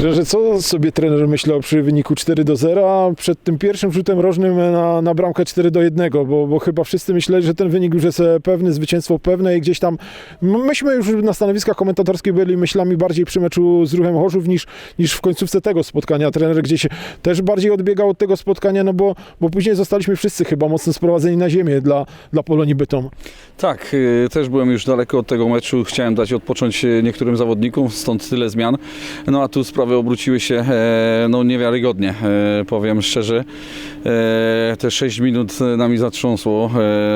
Trenerze, co sobie trener myślał przy wyniku 4 do 0, a przed tym pierwszym rzutem rożnym na, na bramkę 4 do 1, bo, bo chyba wszyscy myśleli, że ten wynik już jest e, pewny, zwycięstwo pewne i gdzieś tam myśmy już na stanowiskach komentatorskich byli myślami bardziej przy meczu z Ruchem Chorzów niż, niż w końcówce tego spotkania. Trener gdzieś też bardziej odbiegał od tego spotkania, no bo, bo później zostaliśmy wszyscy chyba mocno sprowadzeni na ziemię dla, dla Polonii Bytom. Tak, y, też byłem już daleko od tego meczu. Chciałem dać odpocząć y, niektórym zawodnikom, stąd tyle zmian. No a tu sprawy obróciły się e, no, niewiarygodnie, e, powiem szczerze. E, te 6 minut nami zatrząsło.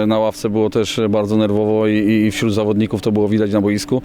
Na ławce było też bardzo nerwowo i, wśród zawodników to było widać na boisku.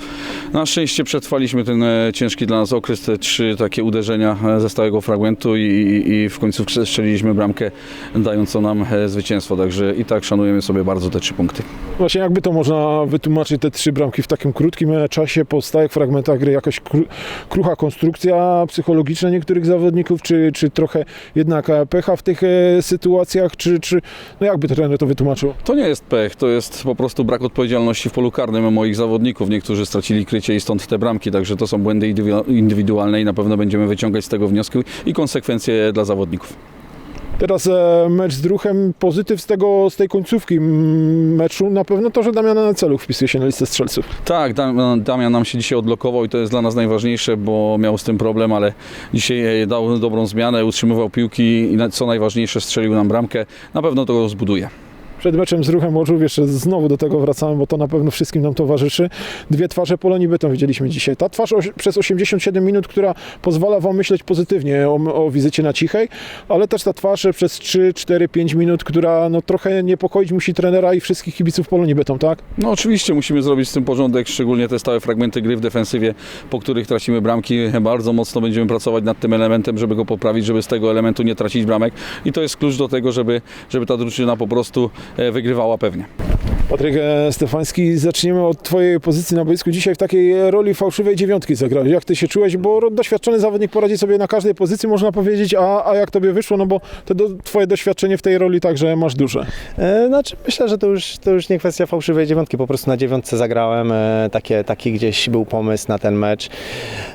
Na szczęście przetrwaliśmy ten ciężki dla nas okres, te trzy takie uderzenia ze stałego fragmentu i, i, w końcu strzeliliśmy bramkę dającą nam zwycięstwo. Także i tak szanujemy sobie bardzo te trzy punkty. Właśnie jakby to można wytłumaczyć, te trzy bramki w takim krótkim czasie, po stałych fragmentach gry, jakaś kru, krucha konstrukcja psychologiczna niektórych zawodników, czy, czy trochę jednak e, pecha w tych e, sytuacjach, czy, czy no jakby trener to wytłumaczył? To nie jest pech, to jest po prostu brak odpowiedzialności w polu karnym moich zawodników. Niektórzy stracili krycie i stąd te bramki, także to są błędy indywi- indywidualne i na pewno będziemy wyciągać z tego wnioski i konsekwencje dla zawodników. Teraz e, mecz z Druchem, pozytyw z, tego, z tej końcówki meczu, na pewno to, że Damian Celuch wpisuje się na listę strzelców. Tak, Dam- Damian nam się dzisiaj odblokował i to jest dla nas najważniejsze, bo miał z tym problem, ale dzisiaj e, dał dobrą zmianę, utrzymywał piłki i na- co najważniejsze strzelił nam bramkę. Na pewno to go zbuduje. Przed meczem z Ruchem Łożów jeszcze znowu do tego wracamy, bo to na pewno wszystkim nam towarzyszy. Dwie twarze Polonii Bytom widzieliśmy dzisiaj. Ta twarz przez 87 minut, która pozwala Wam myśleć pozytywnie o, o wizycie na Cichej, ale też ta twarz przez 3, 4, 5 minut, która no, trochę niepokoić musi trenera i wszystkich kibiców Polonii Bytom, tak? No oczywiście musimy zrobić z tym porządek, szczególnie te stałe fragmenty gry w defensywie, po których tracimy bramki. Bardzo mocno będziemy pracować nad tym elementem, żeby go poprawić, żeby z tego elementu nie tracić bramek. I to jest klucz do tego, żeby, żeby ta drużyna po prostu wygrywała pewnie. Patryk e, Stefański, zaczniemy od Twojej pozycji na boisku. Dzisiaj w takiej roli fałszywej dziewiątki zagrałeś. Jak Ty się czułeś? Bo doświadczony zawodnik poradzi sobie na każdej pozycji, można powiedzieć, a, a jak Tobie wyszło? No bo to do, Twoje doświadczenie w tej roli także masz duże. E, Znaczy myślę, że to już, to już nie kwestia fałszywej dziewiątki, po prostu na dziewiątce zagrałem, e, takie, taki gdzieś był pomysł na ten mecz.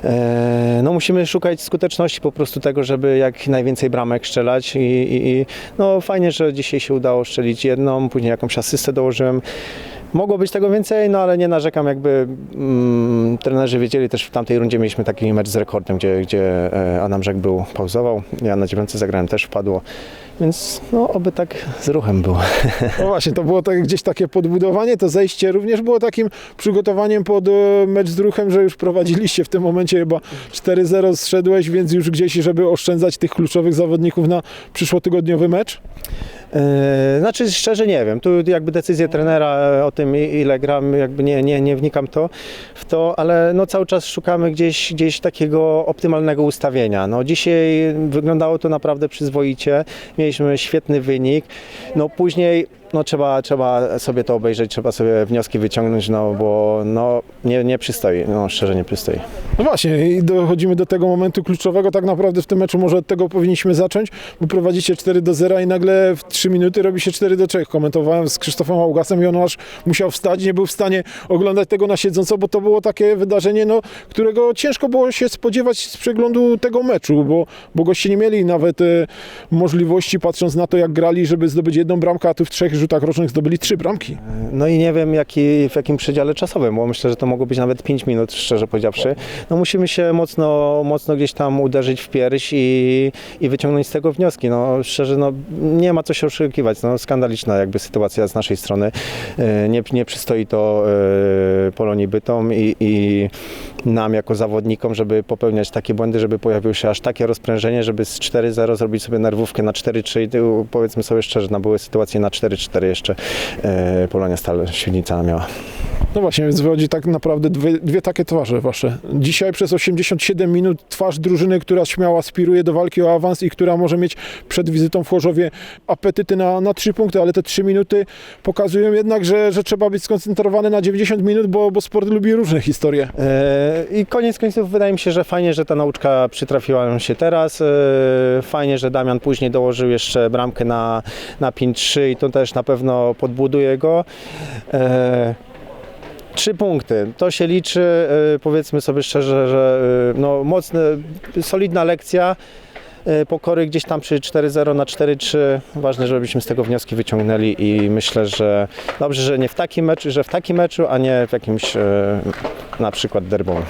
E, No musimy szukać skuteczności po prostu tego, żeby jak najwięcej bramek strzelać i, i, i no fajnie, że dzisiaj się udało strzelić jedną, później jakąś asystę dołożyłem. Mogło być tego więcej, no ale nie narzekam, jakby mm, trenerzy wiedzieli też w tamtej rundzie mieliśmy taki mecz z rekordem, gdzie, gdzie e, Adam Rzek był, pauzował, ja na dziewiątce zagrałem też wpadło, więc no oby tak z ruchem było. No właśnie, to było tak, gdzieś takie podbudowanie, to zejście również było takim przygotowaniem pod e, mecz z Ruchem, że już prowadziliście w tym momencie chyba 4-0 zszedłeś, więc już gdzieś, żeby oszczędzać tych kluczowych zawodników na przyszłotygodniowy mecz? Yy, Znaczy szczerze nie wiem, tu jakby decyzję trenera e, o tym ile gram, jakby nie, nie, nie wnikam to, w to, ale no cały czas szukamy gdzieś, gdzieś takiego optymalnego ustawienia. No dzisiaj wyglądało to naprawdę przyzwoicie, mieliśmy świetny wynik, no później no trzeba, trzeba sobie to obejrzeć, trzeba sobie wnioski wyciągnąć, no bo no nie, nie przystoi, no szczerze nie przystoi. No właśnie, i dochodzimy do tego momentu kluczowego. Tak naprawdę w tym meczu może od tego powinniśmy zacząć, bo prowadzicie 4 do 0 i nagle w 3 minuty robi się 4 do 3. Komentowałem z Krzysztofem Augasem i on aż musiał wstać, nie był w stanie oglądać tego na siedząco, bo to było takie wydarzenie, no, którego ciężko było się spodziewać z przeglądu tego meczu, bo, bo goście nie mieli nawet e, możliwości, patrząc na to, jak grali, żeby zdobyć jedną bramkę, a tu w trzech rzutach rocznych zdobyli trzy bramki. No i nie wiem jaki, w jakim przedziale czasowym, bo myślę, że to mogło być nawet 5 minut, szczerze powiedziawszy. No musimy się mocno, mocno gdzieś tam uderzyć w pierś i, i wyciągnąć z tego wnioski. No szczerze, no nie ma co się oszukiwać. No skandaliczna jakby sytuacja z naszej strony. E, Nie, nie przystoi to e, Polonii Bytom i, i nam jako zawodnikom, żeby popełniać takie błędy, żeby pojawiło się aż takie rozprężenie, żeby z 4-0 zrobić sobie nerwówkę na 4-3 i powiedzmy sobie szczerze, no były sytuacje na 4-4 jeszcze e, Polonia Stal Świdnica miała. No właśnie, więc wychodzi tak naprawdę dwie, dwie takie twarze wasze. Dzisiaj przez 87 minut twarz drużyny, która śmiało aspiruje do walki o awans i która może mieć przed wizytą w Chorzowie apetyty na, na trzy punkty, ale te trzy minuty pokazują jednak, że, że trzeba być skoncentrowany na 90 minut, bo, bo sport lubi różne historie. E, I koniec końców wydaje mi się, że fajnie, że ta nauczka przytrafiła nam się teraz. E, Fajnie, że Damian później dołożył jeszcze bramkę na, na PIN 3 i to też na pewno podbuduje go. E, Trzy punkty. To się liczy, y, powiedzmy sobie szczerze, że y, no, mocne, solidna lekcja. y, Pokory gdzieś tam przy 4-0 na 4-3. Ważne, żebyśmy z tego wnioski wyciągnęli i myślę, że dobrze, że nie w takim meczu, że w takim meczu, a nie w jakimś na przykład derbowym.